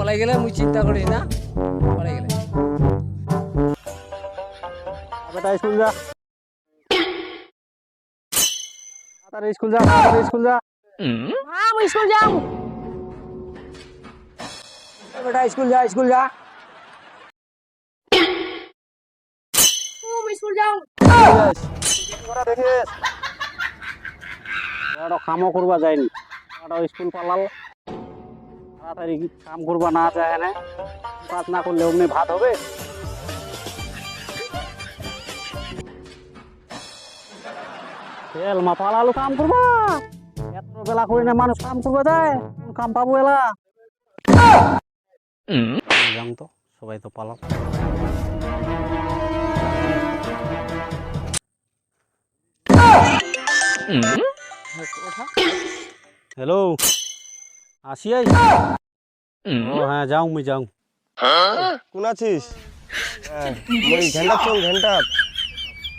পলাই গেলে মুই চিন্তা করিস না। পলাই গেলে। বেটা স্কুল যা। তাড়াতাড়ি স্কুল যা স্কুল যা। মা স্কুল যাও বেটা স্কুল যা স্কুল যা। স্কুল যাও কামও করবা যায়নি। স্কুল পালাল। তাড়াতাড়ি কাম করবা না যায় না কাজ না করলে অমনি ভাত হবে। তেল মা পালালো কাম করবা? এত বেলা করে না মানুষ কাম করবা যায়। কাম পাবো এলা? তো সবাই তো পালাম হ্যালো আসি আই? ও হ্যাঁ যাও মুই যাও। কোন আছিস? হ্যাঁ, মই ঘেন্টাত চং ঘেন্টাত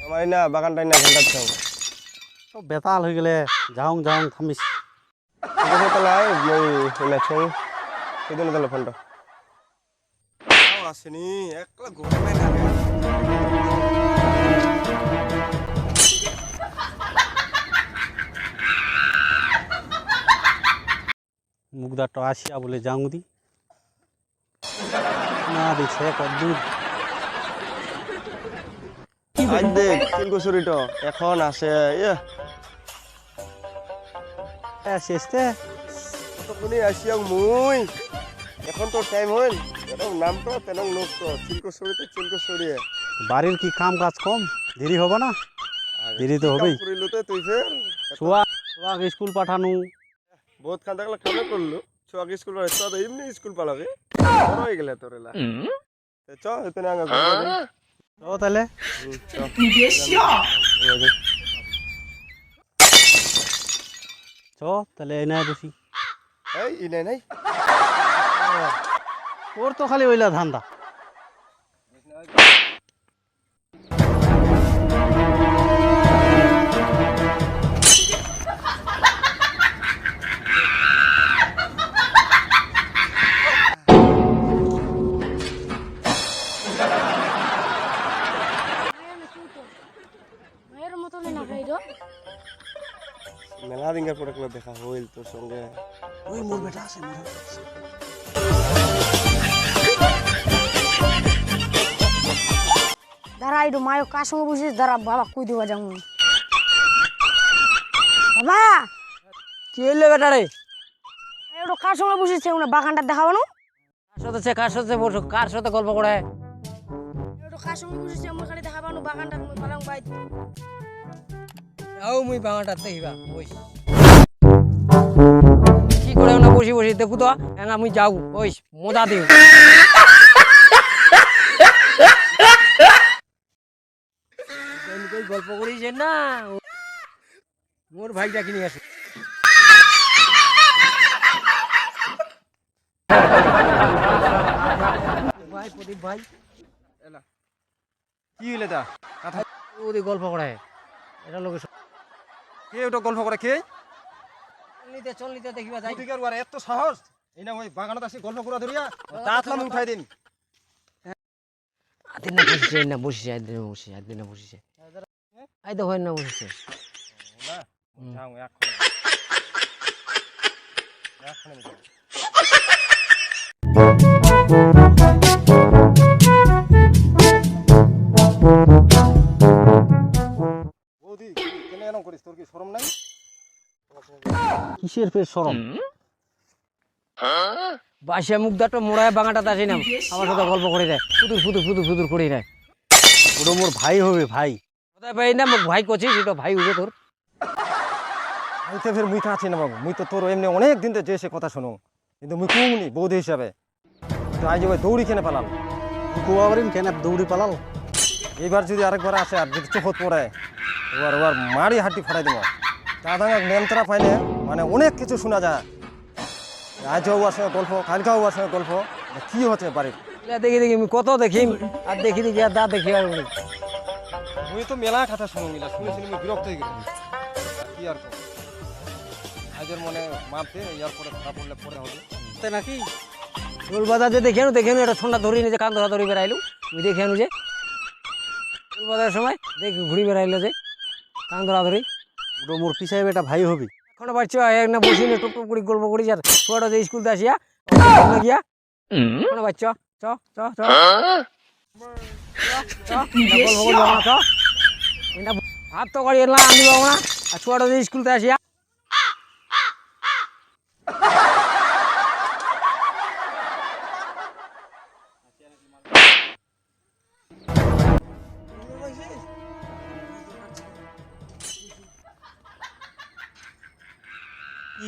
আমার না বাগানটাই না ঘেন্টাত চং তো বেতাল হয়ে গেলে। যাও যাও থামিস। ঠিক আছে তাহলে আয় মই এনে চং সেদিন তাহলে ফোনটা আসেনি একলা ঘুমাই না মুগদাটা আসিয়া বলে যাও দি। না দিছে কদ্দূর আজ দেখ চিলকচুরিটো এখন আছে শেষতে তখনই আসিয়া মুই এখন তো টাইম হইল এরকম তেনং বাড়ির কি কাম কাজ কম দেরি হবে না দেরি তো হবেই করিলতে তুই ফের ছোয়া ছোয়াকে স্কুল পাঠানো বহুত খান থাকলে কামে করল ছোয়াকে স্কুল তো এমনি স্কুল পালাবে হয়ে গেলে তোর এলা। তে চ এতনে আগে তো তাহলে। চ। তাহলে এনে বসি। এই ই নাই। নাই তো খালি ওইলা ধান্দা। মেলা দিনকার পরে একলা দেখা হইল তোর সঙ্গে ওই মোর বেটা আছে মোর দাঁড়া একটু মায়ের কার সঙ্গে বসিস দাঁড়া বাবা কই দেওয়া যাও বাবা! কি হইলে বেটা রে? একটু কার সঙ্গে বসিস ওনা বাগানটা দেখাবো না? কার সাথে সে কার সাথে বসো কার সাথে গল্প করে? একটু কার সঙ্গে বসিস আমার খালি দেখাবো না বাগানটা মই পালাং বাই যাও মুই বাগানটা দেখিবা ওই কি করে না বসি বসি দেখু তো হ্যাঁ মুই যাও ওই মজা দিও। গল্প করিস না মোর ভাইটা কিনে আসো। ভাই প্রদীপ ভাই। কি হইলে তা? ওদের গল্প করে এটা লোক কে ওটা গল্প করে কে? নিতে চল দেখিবা যাই। তুই আর এত সাহস। এই না ওই বাগানত আসি গল্প করা ধরিয়া তাতলা আমি উঠাই দিন। আদিন না বসিছে না বসিছে আদিন না বসিছে আদিন না বসিছে। আই তো হয় না বসিছে। হুম। এখন এখন কেন এরকম করিস? তোর কি শরম নাই? কিসের ফের সরম বাসা মুখদাটা মোড়ায় বাঙাটা আসি না আমার সাথে গল্প করে দেয়। ফুতুর ফুতুর ফুতুর ফুতুর করে দেয়। ওটা মোর ভাই হবে ভাই। কোথায় পাই না? মোক ভাই করছিস এটা ভাই হবে তোর। আমি তো ফের মুই না বাবু। মুই তো তোর এমনি অনেক দিন তো যে সে কথা শোনো। কিন্তু মুই কুমনি বৌদি হিসাবে। তো আজ দৌড়ি কেনে পেলাম? কুয়াবারিন কেন দৌড়ি পালাল? এইবার যদি আরেকবার আসে আর যদি চোখত পড়ে এবার ওর মারি হাঁটি ফাটাই দেবো। দাদা নেমতরা পাইলে মানে অনেক কিছু শোনা যায়। আজ ওর সঙ্গে গল্প কালকে ওর সঙ্গে গল্প কি হচ্ছে বাড়ির। দেখি দেখি আমি কত দেখি আর দেখি দেখি আর দা দেখি আর। মুই তো মেলা কথা শুনো মিলা শুনে শুনে বিরক্ত হয়ে গেলাম কি আর আজের মনে মারতে ইয়ার পরে ধরা পড়লে পরে হবে। নাকি? ঢোল বাজাতে দেখে নু দেখে একটা ঠান্ডা ধরি নিজে যে কান ধরা ধরি বেড়াইলু। আমি দেখে নু যে। বাজার সময় দেখি ঘুরি বেড়াইলো যে কান ধরা ধরি ওটা মোর পিছাই বেটা ভাই হবি এখনও বাচ্চা এক না বসি না টুক টুক করে গল্প করি আর ছোট যে স্কুল আসিয়া গিয়া এখনও বাচ্চা চ চ চ ভাত তো করি না আমি বাবা না আর ছোট যে স্কুল আসিয়া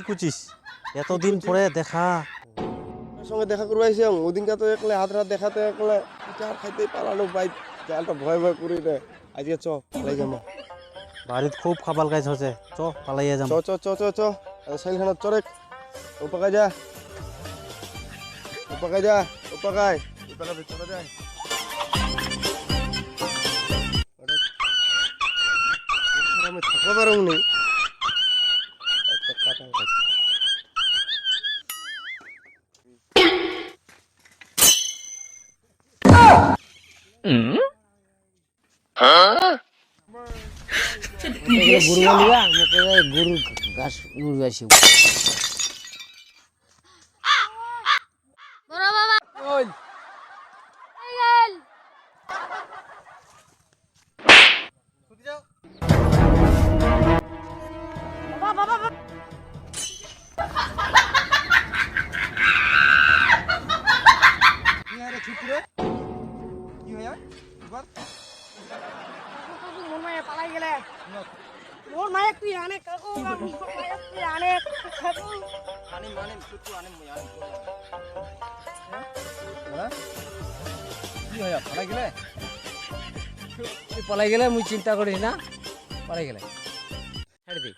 কুচিস এতদিন পরে দেখা। সঙ্গে দেখা করব আইসি ওদিনকে তো একলে হাত হাত দেখাতে একলে। চার খাইতে পালানো বাই জালটা ভয় ভয় করি রে। আজকে চ পালাই যাব বাড়িত খুব খাবাল গাছ হচ্ছে চ পালাইয়া যাম। চ চ চ চ চ। সাইলখানা চরেক ও পাকাই যা। ও পাকাই যা ও পাকাই ও পাকা ভিতরে যায় আমি থাকতে 嗯，啊！这你别笑。মোর মায়ে পালাই গেলে। মোর মায়ে তুই আনে কাকু মোর মায়ে তুই আনে কাকু। কি হয় পালাই গেলে? তুই পলাই গেলে মুই চিন্তা করিস না। পলাই গেলে। ছেড়ে দিই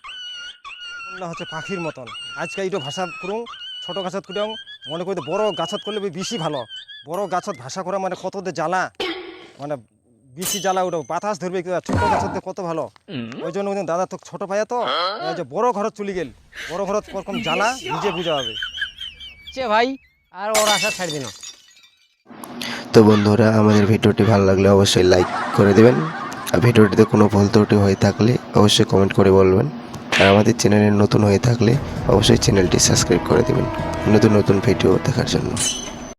না হচ্ছে পাখির মতন। আজকে এইটো ভাষা করুন ছোট গাছত করুন মনে করি বড় গাছত করলে বেশি ভালো। বড় গাছত ভাষা করা মানে কত যে জ্বালা। মানে বেশি জ্বালা ওটা বাতাস ধরবে কি ছোট গাছত কত ভালো। ওই জন্য ওই দাদা তো ছোট ভাইয়া তো এই যে বড় ঘরত চলে গেল। বড় ঘর করকম জ্বালা নিজে বুঝা হবে। সে ভাই আর ওর আশা ছাড় দিন তো বন্ধুরা আমাদের ভিডিওটি ভালো লাগলে অবশ্যই লাইক করে দেবেন। আর ভিডিওটিতে কোনো ভুল ত্রুটি হয়ে থাকলে অবশ্যই কমেন্ট করে বলবেন। আর আমাদের চ্যানেলে নতুন হয়ে থাকলে অবশ্যই চ্যানেলটি সাবস্ক্রাইব করে দেবেন। নতুন নতুন ভিডিও দেখার জন্য।